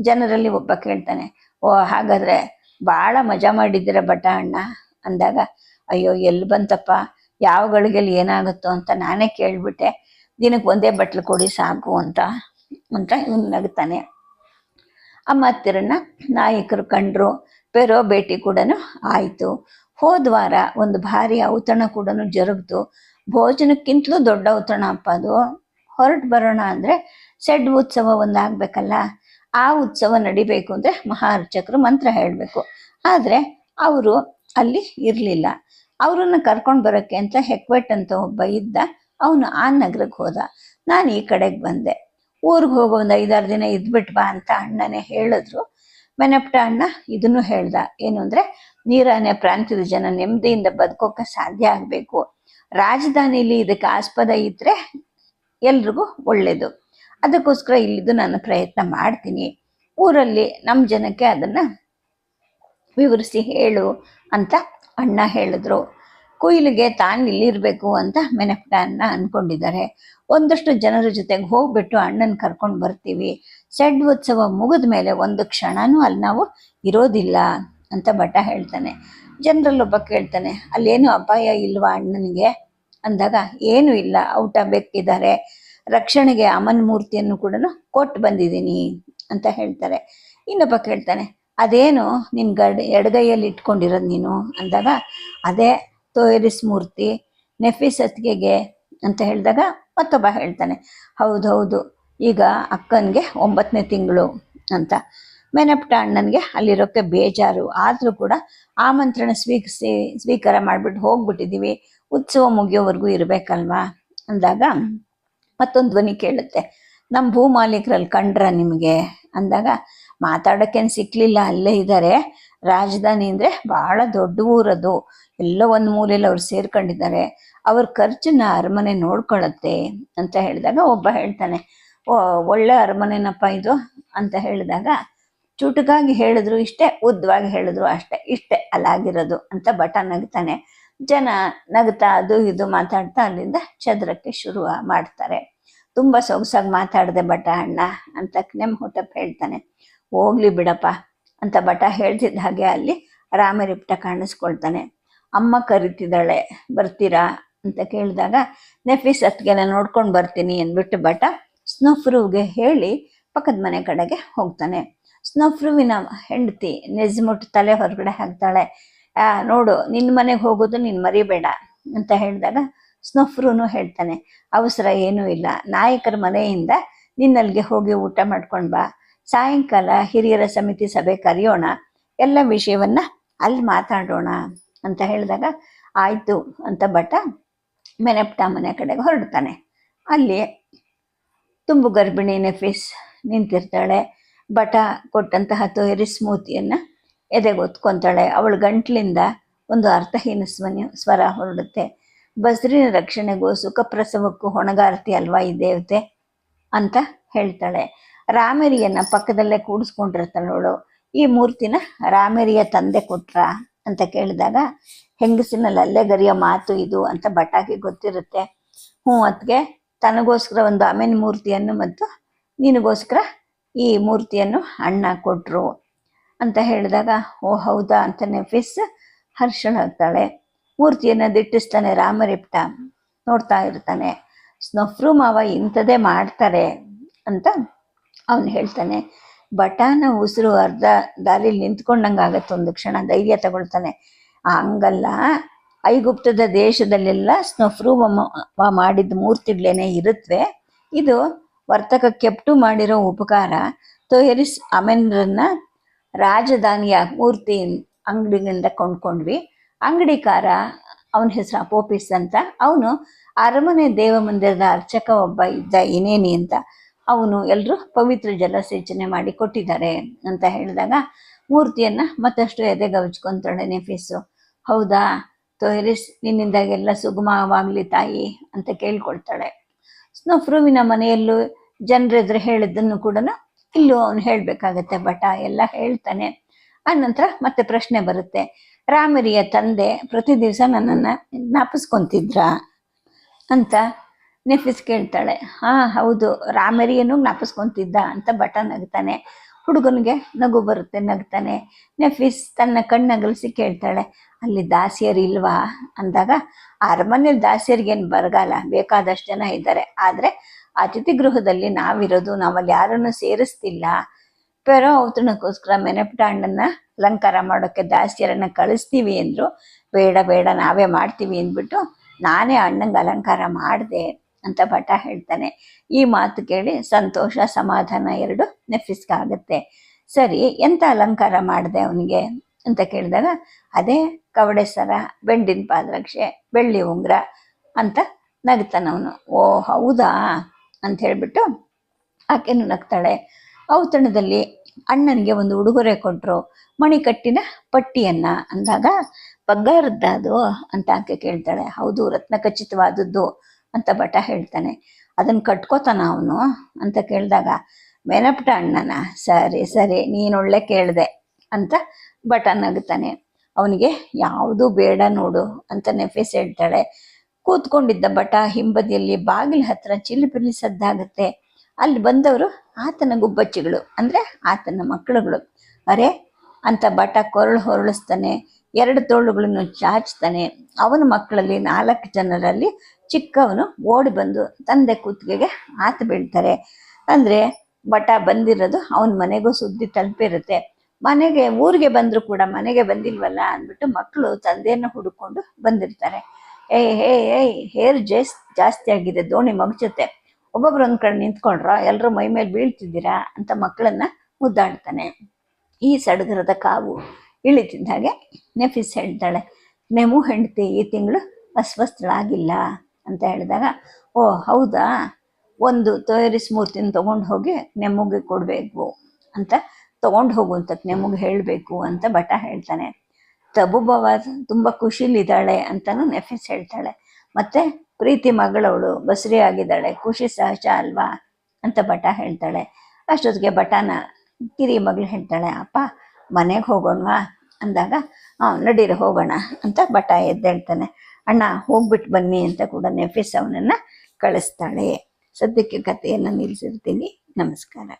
ಜನರಲ್ಲಿ ಒಬ್ಬ ಕೇಳ್ತಾನೆ, ಓ ಹಾಗಾದ್ರೆ ಭಾಳ ಮಜಾ ಮಾಡಿದ್ದೀರ ಬಟ ಅಣ್ಣ ಅಂದಾಗ, ಅಯ್ಯೋ, ಎಲ್ಲಿ ಬಂತಪ್ಪ? ಯಾವ ಗಳಿಗೆಲ್ಲಿ ಏನಾಗುತ್ತೋ ಅಂತ ನಾನೇ ಕೇಳಿಬಿಟ್ಟೆ ದಿನಕ್ಕೆ ಒಂದೇ ಬಟ್ಲು ಕೊಡಿ ಸಾಕು ಅಂತ ಅಂತ ಇವನು ನಗ್ತಾನೆ. ಅಮ್ಮ ಮಾತಿರನ್ನ ನಾಯಕರು ಕಂಡ್ರು, ಪೆರೋ ಭೇಟಿ ಕೂಡ ಆಯಿತು. ಹೋದ ವಾರ ಒಂದು ಭಾರಿ ಔತಣ ಕೂಡ ಜರುಗ್ತು. ಭೋಜನಕ್ಕಿಂತಲೂ ದೊಡ್ಡ ಔತಣ ಅಪ್ಪ ಅದು. ಹೊರಟು ಬರೋಣ ಅಂದರೆ ಸೆಡ್ ಉತ್ಸವ ಒಂದು ಆಗ್ಬೇಕಲ್ಲ ಆ ಉತ್ಸವ ನಡಿಬೇಕು ಅಂದರೆ ಮಹಾರ್ಚಕರು ಮಂತ್ರ ಹೇಳಬೇಕು. ಆದರೆ ಅವರು ಅಲ್ಲಿ ಇರಲಿಲ್ಲ. ಅವರನ್ನು ಕರ್ಕೊಂಡು ಬರೋಕ್ಕೆ ಅಂತ ಹೆಕ್ವೆಟ್ ಅಂತ ಒಬ್ಬ ಇದ್ದ, ಅವನು ಆ ನಗರಕ್ಕೆ ಹೋದ. ನಾನು ಈ ಕಡೆಗೆ ಬಂದೆ. ಊರಿಗೆ ಹೋಗೋ ಒಂದು ಐದಾರು ದಿನ ಇದ್ಬಿಟ್ ಬಾ ಅಂತ ಅಣ್ಣನೇ ಹೇಳಿದ್ರು. ಮೆನಪ್ಟ ಅಣ್ಣ ಇದನ್ನು ಹೇಳ್ದ, ಏನು ಅಂದರೆ, ನೀರಾನೆ ಪ್ರಾಂತ್ಯದ ಜನ ನೆಮ್ಮದಿಯಿಂದ ಬದುಕೋಕೆ ಸಾಧ್ಯ ಆಗಬೇಕು. ರಾಜಧಾನಿಲಿ ಇದಕ್ಕೆ ಆಸ್ಪದ ಇದ್ರೆ ಎಲ್ರಿಗೂ ಒಳ್ಳೇದು. ಅದಕ್ಕೋಸ್ಕರ ಇಲ್ಲಿದ್ದು ನಾನು ಪ್ರಯತ್ನ ಮಾಡ್ತೀನಿ. ಊರಲ್ಲಿ ನಮ್ಮ ಜನಕ್ಕೆ ಅದನ್ನು ವಿವರಿಸಿ ಹೇಳು ಅಂತ ಅಣ್ಣ ಹೇಳಿದ್ರು. ಕುಯಿಲಿಗೆ ತಾನು ಇಲ್ಲಿರಬೇಕು ಅಂತ ಮೆನಪ್ಟ ಅಣ್ಣ ಅಂದ್ಕೊಂಡಿದ್ದಾರೆ ಒಂದಷ್ಟು ಜನರ ಜೊತೆಗೆ ಹೋಗ್ಬಿಟ್ಟು ಅಣ್ಣನ ಕರ್ಕೊಂಡು ಬರ್ತೀವಿ. ಸೆಡ್ ಉತ್ಸವ ಮುಗಿದ ಮೇಲೆ ಒಂದು ಕ್ಷಣನೂ ಅಲ್ಲಿ ನಾವು ಇರೋದಿಲ್ಲ ಅಂತ ಭಟ ಹೇಳ್ತಾನೆ. ಜನರಲ್ಲೊಬ್ಬ ಕೇಳ್ತಾನೆ, ಅಲ್ಲೇನು ಅಪಾಯ ಇಲ್ವಾ ಅಣ್ಣನಿಗೆ? ಅಂದಾಗ, ಏನೂ ಇಲ್ಲ, ಔಟ ಬೆಕ್ಕಿದ್ದಾರೆ ರಕ್ಷಣೆಗೆ ಅಮನ್ ಮೂರ್ತಿಯನ್ನು ಕೂಡ ಕೊಟ್ಟು ಬಂದಿದ್ದೀನಿ ಅಂತ ಹೇಳ್ತಾರೆ. ಇನ್ನೊಬ್ಬ ಕೇಳ್ತಾನೆ, ಅದೇನು ನಿನ್ನ ಗಡ್, ಎಡಗೈಯಲ್ಲಿ ಇಟ್ಕೊಂಡಿರೋದು ನೀನು? ಅಂದಾಗ, ಅದೇ ತೋಯರಿಸ್ ಮೂರ್ತಿ, ನೆಫಿಸತ್ಗೆಗೆ, ಅಂತ ಹೇಳಿದಾಗ ಮತ್ತೊಬ್ಬ ಹೇಳ್ತಾನೆ, ಹೌದು ಹೌದು, ಈಗ ಅಕ್ಕನಿಗೆ ಒಂಬತ್ತನೇ ತಿಂಗಳು ಅಂತ. ಮೆನಪ್ಟ ಅಣ್ಣನಿಗೆ ಅಲ್ಲಿರೋಕ್ಕೆ ಬೇಜಾರು. ಆದರೂ ಕೂಡ ಆಮಂತ್ರಣ ಸ್ವೀಕರಿಸಿ ಸ್ವೀಕಾರ ಮಾಡಿಬಿಟ್ಟು ಹೋಗ್ಬಿಟ್ಟಿದ್ದೀವಿ. ಉತ್ಸವ ಮುಗಿಯೋವರೆಗೂ ಇರಬೇಕಲ್ವಾ? ಅಂದಾಗ ಮತ್ತೊಂದು ಧ್ವನಿ ಕೇಳುತ್ತೆ. ನಮ್ಮ ಭೂಮಾಲೀಕರಲ್ಲಿ ಕಂಡ್ರ ನಿಮಗೆ? ಅಂದಾಗ, ಮಾತಾಡೋಕ್ಕೇನು ಸಿಕ್ಕಲಿಲ್ಲ ಅಲ್ಲೇ ಇದ್ದಾರೆ ರಾಜಧಾನಿ ಅಂದರೆ ಭಾಳ ದೊಡ್ಡ ಊರದು. ಎಲ್ಲ ಒಂದು ಮೂಲೆಯಲ್ಲಿ ಅವ್ರು ಸೇರ್ಕೊಂಡಿದ್ದಾರೆ. ಅವ್ರ ಖರ್ಚನ್ನ ಅರಮನೆ ನೋಡ್ಕೊಳ್ಳುತ್ತೆ ಅಂತ ಹೇಳಿದಾಗ ಒಬ್ಬ ಹೇಳ್ತಾನೆ, ಓ, ಒಳ್ಳೆ ಅರಮನೆನಪ್ಪ ಇದು? ಅಂತ ಹೇಳಿದಾಗ, ಚುಟುಕಾಗಿ ಹೇಳಿದ್ರು ಇಷ್ಟೇ, ಉದ್ದವಾಗಿ ಹೇಳಿದ್ರು ಅಷ್ಟೇ, ಇಷ್ಟೇ ಅಲ್ಲಾಗಿರೋದು ಅಂತ ಬಟ ನಗ್ತಾನೆ ಜನ ನಗ್ತಾ ಅದು ಇದು ಮಾತಾಡ್ತಾ ಅಲ್ಲಿಂದ ಚದ್ರಕ್ಕೆ ಶುರು ಮಾಡ್ತಾರೆ. ತುಂಬ ಸೊಗಸಾಗಿ ಮಾತಾಡಿದೆ ಬಟ ಅಣ್ಣ ಅಂತ ನೆಮ್ ಹುಟ್ಟಪ್ಪ ಹೇಳ್ತಾನೆ. ಹೋಗ್ಲಿ ಬಿಡಪ್ಪ ಅಂತ ಬಟ ಹೇಳ್ತಿದ್ದ ಹಾಗೆ ಅಲ್ಲಿ ರಾಮರಿಪ್ಟ ಕಾಣಿಸ್ಕೊಳ್ತಾನೆ. ಅಮ್ಮ ಕರಿತಿದ್ದಾಳೆ, ಬರ್ತೀರಾ ಅಂತ ಕೇಳಿದಾಗ ನೆಫೀಸ್ ಅತ್ಗೆನ ನೋಡ್ಕೊಂಡು ಬರ್ತೀನಿ ಅಂದ್ಬಿಟ್ಟು ಬಟ ಸ್ನೋಫ್ರೂಗೆ ಹೇಳಿ ಪಕ್ಕದ ಮನೆ ಕಡೆಗೆ ಹೋಗ್ತಾನೆ. ಸ್ನೋಫ್ರೂವಿನ ಹೆಂಡತಿ ನೆಜ್ಮುಟ್ ತಲೆ ಹೊರಗಡೆ ಹಾಕ್ತಾಳೆ. ಆ, ನೋಡು ನಿನ್ನ ಮನೆಗೆ ಹೋಗೋದು ನೀನು ಮರಿಬೇಡ ಅಂತ ಹೇಳಿದಾಗ ಸ್ನೋಫ್ರೂನು ಹೇಳ್ತಾನೆ, ಅವಸರ ಏನೂ ಇಲ್ಲ. ನಾಯಕರ ಮನೆಯಿಂದ ನಿನ್ನಲ್ಲಿಗೆ ಹೋಗಿ ಊಟ ಮಾಡ್ಕೊಂಡು ಬಾ. ಸಾಯಂಕಾಲ ಹಿರಿಯರ ಸಮಿತಿ ಸಭೆ ಕರೆಯೋಣ. ಎಲ್ಲ ವಿಷಯವನ್ನ ಅಲ್ಲಿ ಮಾತಾಡೋಣ ಅಂತ ಹೇಳಿದಾಗ, ಆಯ್ತು ಅಂತ ಭಟ ಮೆನಪ್ಟ ಮನೆ ಕಡೆಗೆ ಹೊರಡ್ತಾನೆ. ಅಲ್ಲಿ ತುಂಬು ಗರ್ಭಿಣಿ ನೆಫೀಸ್ ನಿಂತಿರ್ತಾಳೆ. ಭಟ ಕೊಟ್ಟಂತಹ ತೋರಿ ಸ್ಮೂತಿಯನ್ನು ಎದೆಗೆ ಒತ್ಕೊಂತಾಳೆ ಅವಳ ಗಂಟ್ಲಿಂದ ಒಂದು ಅರ್ಥಹೀನ ಸ್ವನಿ ಸ್ವರ ಹೊರಡುತ್ತೆ. ಬಸರಿನ ರಕ್ಷಣೆಗೂ ಸುಖ ಪ್ರಸವಕ್ಕೂ ಹೊಣಗಾರತಿ ಅಲ್ವಾ ಈ ದೇವತೆ? ಅಂತ ಹೇಳ್ತಾಳೆ. ರಾಮೇರಿಯನ್ನ ಪಕ್ಕದಲ್ಲೇ ಕೂಡಿಸ್ಕೊಂಡಿರ್ತಾಳವಳು ಈ ಮೂರ್ತಿನ ರಾಮೇರಿಯ ತಂದೆ ಕೊಟ್ರ? ಅಂತ ಕೇಳಿದಾಗ ಹೆಂಗಸಿನಲ್ಲಿ ಅಲ್ಲೆಗರಿಯ ಮಾತು ಇದು ಅಂತ ಬಟಾಕಿ ಗೊತ್ತಿರುತ್ತೆ. ಹ್ಞೂ ಅದಕ್ಕೆ ತನಗೋಸ್ಕರ ಒಂದು ಅಮೆನ್ ಮೂರ್ತಿಯನ್ನು ಮತ್ತು ನಿನಗೋಸ್ಕರ ಈ ಮೂರ್ತಿಯನ್ನು ಅಣ್ಣ ಕೊಟ್ಟರು ಅಂತ ಹೇಳಿದಾಗ, ಓ ಹೌದಾ ಅಂತ ನೆಫಿಸ್ ಹರ್ಷಳಾಗ್ತಾಳೆ ಮೂರ್ತಿಯನ್ನು ದಿಟ್ಟಿಸ್ತಾನೆ ರಾಮರಿಪ್ಟ ನೋಡ್ತಾ ಇರ್ತಾನೆ. ಸ್ನೊಫ್ರು ಮಾವ ಇಂಥದೇ ಮಾಡ್ತಾರೆ ಅಂತ ಅವನು ಹೇಳ್ತಾನೆ. ಬಟಾನ, ಉಸಿರು, ಅರ್ಧ ದಾರಿಲಿ ನಿಂತ್ಕೊಂಡಂಗೆ ಆಗತ್ತೆ ಒಂದು ಕ್ಷಣ, ಧೈರ್ಯ ತಗೊಳ್ತಾನೆ. ಹಂಗಲ್ಲ, ಐಗುಪ್ತದ ದೇಶದಲ್ಲೆಲ್ಲ ಸ್ನೊಫ್ರು ಮಾಡಿದ ಮೂರ್ತಿಗಳೇನೆ ಇರುತ್ತವೆ ಇದು ವರ್ತಕ ಕೆಪ್ಟು ಮಾಡಿರೋ ಉಪಕಾರ. ತೊಯರಿಸ್ ಅಮೆನ್ರನ್ನ ರಾಜಧಾನಿಯ ಮೂರ್ತಿ ಅಂಗಡಿಯಿಂದ ಕೊಂಡ್ಕೊಂಡ್ವಿ. ಅಂಗಡಿಕಾರ ಅವನ ಹೆಸರು ಅಪೋಪಿಸ್ ಅಂತ. ಅವನು ಅರಮನೆ ದೇವ ಮಂದಿರದ ಅರ್ಚಕ ಒಬ್ಬ ಇದ್ದ ಏನೇನಿ ಅಂತ ಅವನು ಎಲ್ಲರೂ ಪವಿತ್ರ ಜಲಸೇಚನೆ ಮಾಡಿ ಕೊಟ್ಟಿದ್ದಾರೆ ಅಂತ ಹೇಳಿದಾಗ ಮೂರ್ತಿಯನ್ನ ಮತ್ತಷ್ಟು ಎದೆಗವಚ್ಕೊಂತಾಳೆ ನೆಫೀಸು ಹೌದಾ ತೊಯರಿಸ್ ನಿನ್ನಿಂದಾಗೆಲ್ಲ ಸುಗಮವಾಗ್ಲಿ ತಾಯಿ ಅಂತ ಕೇಳ್ಕೊಳ್ತಾಳೆ. ಸ್ನೋಫ್ರೂವಿನ ಮನೆಯಲ್ಲೂ ಜನರೆದುರು ಹೇಳಿದ್ದನ್ನು ಕೂಡ ಇಲ್ಲೂ ಅವನು ಹೇಳ್ಬೇಕಾಗತ್ತೆ ಬಟ ಎಲ್ಲ ಹೇಳ್ತಾನೆ. ಆನಂತರ ಮತ್ತೆ ಪ್ರಶ್ನೆ ಬರುತ್ತೆ. ರಾಮರಿಯ ತಂದೆ ಪ್ರತಿ ದಿವಸ ನನ್ನನ್ನು ಜ್ಞಾಪಿಸ್ಕೊಂತಿದ್ರ ಅಂತ ನೆಫಿಸ್ ಕೇಳ್ತಾಳೆ. ಹಾ, ಹೌದು, ರಾಮರಿಯನ್ನು ಜ್ಞಾಪಿಸ್ಕೊಂತಿದ್ದ ಅಂತ ಬಟ ನಗ್ತಾನೆ. ಹುಡುಗನಿಗೆ ನಗು ಬರುತ್ತೆ, ನಗ್ತಾನೆ. ನೆಫಿಸ್ ತನ್ನ ಕಣ್ಣಗಲಿಸಿ ಕೇಳ್ತಾಳೆ, ಅಲ್ಲಿ ದಾಸಿಯರು ಇಲ್ವಾ? ಅಂದಾಗ ಅರಮನೆಯಲ್ಲಿ ದಾಸಿಯರಿಗೇನು ಬರಗಾಲ? ಬೇಕಾದಷ್ಟು ಜನ ಇದ್ದಾರೆ. ಆದರೆ ಅತಿಥಿ ಗೃಹದಲ್ಲಿ ನಾವಿರೋದು, ನಾವಲ್ಲಿ ಯಾರನ್ನು ಸೇರಿಸ್ತಿಲ್ಲ. ಪೆರೋ ಔತಣಕ್ಕೋಸ್ಕರ ಮೆನಪಟಾಂಡನ್ನ ಅಲಂಕಾರ ಮಾಡೋಕ್ಕೆ ದಾಸಿಯರನ್ನ ಕಳಿಸ್ತೀವಿ ಅಂದರು, ಬೇಡ ಬೇಡ, ನಾವೇ ಮಾಡ್ತೀವಿ ಅಂದ್ಬಿಟ್ಟು ನಾನೇ ಅಣ್ಣಂಗೆ ಅಲಂಕಾರ ಮಾಡಿದೆ ಅಂತ ಭಟ ಹೇಳ್ತಾನೆ. ಈ ಮಾತು ಕೇಳಿ ಸಂತೋಷ, ಸಮಾಧಾನ ಎರಡು ನೆಫಿಸ್ಕಾಗುತ್ತೆ. ಸರಿ, ಎಂತ ಅಲಂಕಾರ ಮಾಡಿದೆ ಅವನಿಗೆ ಅಂತ ಕೇಳಿದಾಗ, ಅದೇ ಕವಡೆ ಸರ, ಬೆಂಡಿನ ಪಾದರಕ್ಷೆ, ಬೆಳ್ಳಿ ಉಂಗುರ ಅಂತ ನಗ್ತಾನವನು ಓ, ಹೌದಾ? ಅಂತ ಹೇಳಿಬಿಟ್ಟು ಆಕೆನು ನಗ್ತಾಳೆ. ಔತಣದಲ್ಲಿ ಅಣ್ಣನಿಗೆ ಒಂದು ಉಡುಗೊರೆ ಕೊಟ್ಟರು ಮಣಿಕಟ್ಟಿನ ಪಟ್ಟಿಯನ್ನ ಅಂದಾಗ ಬಗ್ಗಾರದ್ದಾದು ಅಂತ ಆಕೆ ಕೇಳ್ತಾಳೆ. ಹೌದು, ರತ್ನ ಖಚಿತವಾದದ್ದು ಅಂತ ಭಟ ಹೇಳ್ತಾನೆ. ಅದನ್ನ ಕಟ್ಕೋತಾನ ಅವನು ಅಂತ ಕೇಳಿದಾಗ ಮೆನಪಟ ಅಣ್ಣನ, ಸರಿ ಸರಿ ನೀನೊಳ್ಳೆ ಕೇಳಿದೆ ಅಂತ ಭಟ ನಗ್ತಾನೆ. ಅವನಿಗೆ ಯಾವುದು ಬೇಡ ನೋಡು ಅಂತ ನೆಫೆಸ್ ಹೇಳ್ತಾಳೆ. ಕೂತ್ಕೊಂಡಿದ್ದ ಬಟ ಹಿಂಬದಿಯಲ್ಲಿ ಬಾಗಿಲ ಹತ್ರ ಚಿಲಿಪಿಲಿ ಸದ್ದಾಗುತ್ತೆ. ಅಲ್ಲಿ ಬಂದವರು ಆತನ ಗುಬ್ಬಚ್ಚಿಗಳು, ಅಂದ್ರೆ ಆತನ ಮಕ್ಕಳುಗಳು. ಅರೆ, ಅಂತ ಬಟ ಕೊರಳು ಹೊರಳಿಸ್ತಾನೆ, ಎರಡು ತೋಳುಗಳನ್ನು ಚಾಚ್ತಾನೆ. ಅವನ ಮಕ್ಕಳಲ್ಲಿ ನಾಲ್ಕು ಜನರಲ್ಲಿ ಚಿಕ್ಕವನು ಓಡಿ ಬಂದು ತಂದೆ ಕೂತ್ಗೆಗೆ ಆತ ಬೀಳ್ತಾರೆ. ಅಂದ್ರೆ ಬಟ ಬಂದಿರೋದು ಅವನ ಮನೆಗೂ ಸುದ್ದಿ ತಲುಪಿರುತ್ತೆ. ಮನೆಗೆ, ಊರಿಗೆ ಬಂದರೂ ಕೂಡ ಮನೆಗೆ ಬಂದಿಲ್ವಲ್ಲ ಅಂದ್ಬಿಟ್ಟು ಮಕ್ಕಳು ತಂದೆಯನ್ನು ಹುಡುಕೊಂಡು ಬಂದಿರ್ತಾರೆ. ಏಯ್ ಹೇ ಏಯ್ ಹೇರ್ ಜೇಸ್, ಜಾಸ್ತಿ ಆಗಿದೆ, ದೋಣಿ ಮಗ್ಚುತ್ತೆ. ಒಬ್ಬೊಬ್ರು ಒಂದ್ ಕಡೆ ನಿಂತ್ಕೊಂಡ್ರ ಎಲ್ಲರೂ ಮೈ ಮೇಲೆ ಬೀಳ್ತಿದ್ದೀರಾ ಅಂತ ಮಕ್ಕಳನ್ನ ಮುದ್ದಾಡ್ತಾನೆ. ಈ ಸಡಗರದ ಕಾವು ಇಳಿತಿದ್ದ ಹಾಗೆ ನೆಫಿಸ್ ಹೇಳ್ತಾಳೆ, ನೆಮು ಹೆಂಡತಿ, ಈ ತಿಂಗಳು ಅಸ್ವಸ್ಥಳಾಗಿಲ್ಲ ಅಂತ ಹೇಳಿದಾಗ, ಓ, ಹೌದಾ? ಒಂದು ತೊಯರಿಸ್ ಮೂರ್ತಿನ ತಗೊಂಡು ಹೋಗಿ ನೆಮ್ಮಗೆ ಕೊಡಬೇಕು ಅಂತ ತಗೊಂಡು ಹೋಗು ಅಂತ ನೆಮ್ಮಗೆ ಹೇಳಬೇಕು ಅಂತ ಭಟ ಹೇಳ್ತಾನೆ. ತಬುಬವ ತುಂಬ ಖುಷಿಲಿದ್ದಾಳೆ ಅಂತಾನು ನೆಫಿಸ್ ಹೇಳ್ತಾಳೆ. ಮತ್ತೆ ಪ್ರೀತಿ ಮಗಳವಳು ಬಸ್ರಿ ಆಗಿದ್ದಾಳೆ ಖುಷಿ ಸಹಜ ಅಲ್ವಾ ಅಂತ ಬಟ ಹೇಳ್ತಾಳೆ. ಅಷ್ಟೊತ್ತಿಗೆ ಬಟಾನ ಕಿರಿ ಮಗಳು ಹೇಳ್ತಾಳೆ, ಅಪ್ಪ, ಮನೆಗೆ ಹೋಗೋಣವಾ? ಅಂದಾಗ, ಹಾಂ, ನಡೀರಿ, ಹೋಗೋಣ ಅಂತ ಬಟ ಎದ್ದೇಳ್ತಾನೆ. ಅಣ್ಣ ಹೋಗ್ಬಿಟ್ಟು ಬನ್ನಿ ಅಂತ ಕೂಡ ನೆಫಿಸ್ ಅವನನ್ನು ಕಳಿಸ್ತಾಳೆ. ಸದ್ಯಕ್ಕೆ ಕಥೆಯನ್ನು ನಿಲ್ಲಿಸಿರ್ತೀನಿ ನಮಸ್ಕಾರ.